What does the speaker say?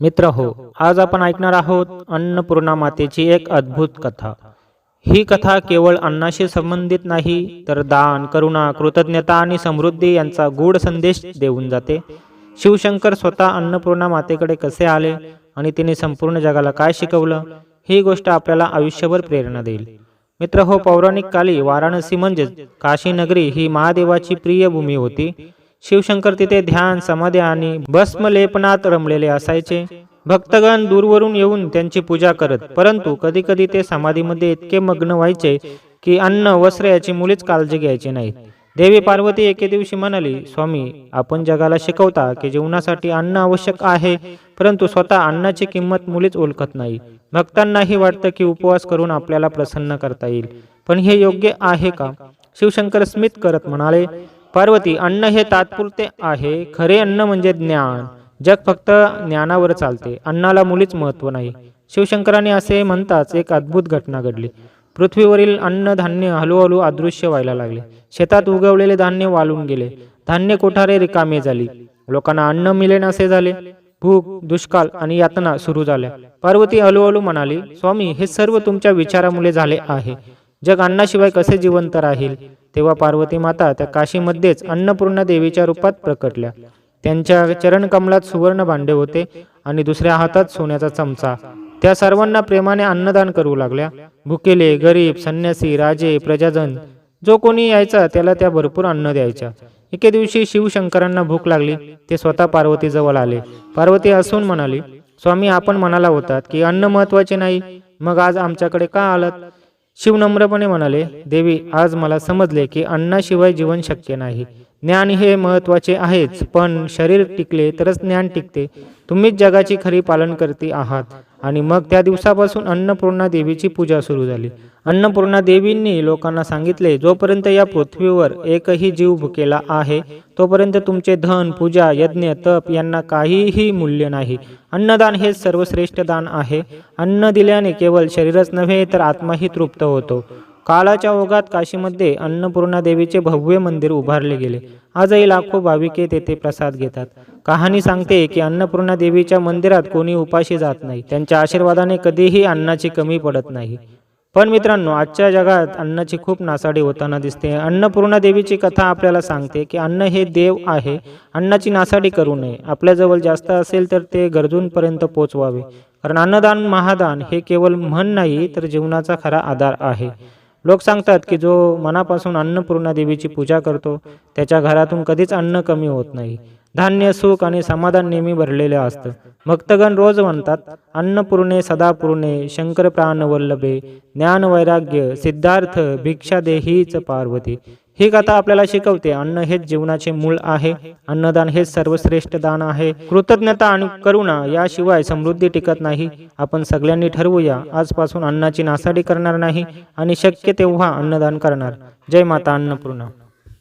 मित्र हो आज आपण ऐकणार आहोत अन्नपूर्णा मातेची एक अद्भुत कथा. ही कथा केवळ अन्नाशी संबंधित नाही तर दान करुणा कृतज्ञता आणि समृद्धी यांचा गूढ संदेश देऊन जाते. शिवशंकर स्वतः अन्नपूर्णा मातेकडे कसे आले आणि तिने संपूर्ण जगाला काय शिकवलं ही गोष्ट आपल्याला आयुष्यभर प्रेरणा देईल. मित्र हो पौराणिक काली वाराणसी म्हणजेच काशी नगरी ही महादेवाची प्रिय भूमी होती. शिवशंकर तिथे ध्यान समाधी आणि भस्मलेपनात रमलेले असायचे. भक्तगण दूरवरून येऊन त्यांची पूजा करत परंतु कधी कधी ते समाधीमध्ये इतके मग्न व्हायचे की अन्न वस्त्र याची मुलीच काळजी घ्यायची नाही देवी पार्वती एके दिवशी म्हणाली स्वामी आपण जगाला शिकवता की जीवनासाठी अन्न आवश्यक आहे परंतु स्वतः अन्नाची किंमत मुलीच ओळखत नाही. भक्तांनाही वाटतं की उपवास करून आपल्याला प्रसन्न करता येईल. पण हे योग्य आहे का? शिवशंकर स्मित करत म्हणाले पार्वती अन्न हे तात्पुरते आहे. खरे अन्न म्हणजे ज्ञान. जग फक्त ज्ञानावर चालते. अन्नाला मुलीच महत्त्व नाही. शिवशंकराने असे म्हणताच एक अद्भुत घटना घडली. पृथ्वीवरील अन्न धान्य हळूहळू अदृश्य व्हायला लागले. शेतात उगवलेले धान्य वाळून गेले. धान्य कोठारे रिकामे झाली. लोकांना अन्न मिले असे झाले. भूक दुष्काळ आणि यातना सुरू झाल्या. पार्वती हळूहळू म्हणाली स्वामी हे सर्व तुमच्या विचारामुळे झाले आहे. जग अन्नाशिवाय कसे जिवंत राहील? तेव्हा पार्वती माता त्या काशीमध्येच अन्नपूर्णा देवीच्या रूपात प्रकटल्या. त्यांच्या चरणकमलात सुवर्ण भांडे होते आणि दुसऱ्या हातात सोन्याचा चमचा. त्या सर्वांना प्रेमाने अन्नदान करू लागल्या. भुकेले गरीब संन्यासी राजे प्रजाजन जो कोणी यायचा त्याला त्या भरपूर अन्न द्यायच्या. एके दिवशी शिवशंकरांना भूक लागली. ते स्वतः पार्वतीजवळ आले. पार्वती असून म्हणाली स्वामी आपण म्हणाला होतात की अन्न महत्त्वाचे नाही. मग आज आमच्याकडे का आलात? शिव नम्रपणे म्हणाले देवी आज मला समजले की अन्नाशिवाय जीवन शक्य नाही. ज्ञान हे महत्त्वाचे आहेच पण शरीर टिकले तरच ज्ञान टिकते. तुम्हीच जगाची खरी पालन करते आहात. आणि मग त्या दिवसापासून अन्नपूर्णा देवीची पूजा सुरू झाली. अन्नपूर्णा देवींनी लोकांना सांगितले जोपर्यंत या पृथ्वीवर एकही जीव भुकेला आहे तोपर्यंत तुमचे धन पूजा यज्ञ तप यांना काहीही मूल्य नाही. अन्नदान हे सर्वश्रेष्ठ दान आहे. अन्न दिल्याने केवळ शरीरच नव्हे तर आत्माही तृप्त होतो. काळाच्या ओघात काशीमध्ये अन्नपूर्णा देवीचे भव्य मंदिर उभारले गेले. आजही लाखो भाविके तेथे प्रसाद घेतात. कहाणी सांगते की अन्नपूर्णा देवीच्या मंदिरात कोणी उपाशी जात नाही. त्यांच्या आशीर्वादाने कधीही अन्नाची कमी पडत नाही. पण मित्रांनो आजच्या जगात अन्नाची खूप नासाडी होताना दिसते. अन्नपूर्णा देवीची कथा आपल्याला सांगते की अन्न हे देव आहे. अन्नाची नासाडी करू नये. आपल्याजवळ जास्त असेल तर ते गरजूंपर्यंत पोचवावे. कारण अन्नदान महादान हे केवळ म्हण नाही तर जीवनाचा खरा आधार आहे. लोक सांगतात की जो मनापासून अन्नपूर्णा देवीची पूजा करतो त्याच्या घरातून कधीच अन्न कमी होत नाही. धान्य सुख आणि समाधान नेहमी भरलेलं असतं. भक्तगण रोज म्हणतात अन्नपूर्णे सदापूर्णे शंकर प्राण वल्लभे ज्ञान वैराग्य सिद्धार्थ भिक्षा देहीच पार्वती. ही कथा आपल्याला शिकवते अन्न हेच जीवनाचे मूळ आहे. अन्नदान हेच सर्वश्रेष्ठ दान आहे. कृतज्ञता आणि करुणा याशिवाय समृद्धी टिकत नाही. आपण सगळ्यांनी ठरवूया आजपासून अन्नाची नासाडी करणार नाही आणि शक्य तेव्हा अन्नदान करणार. जय माता अन्नपूर्णा.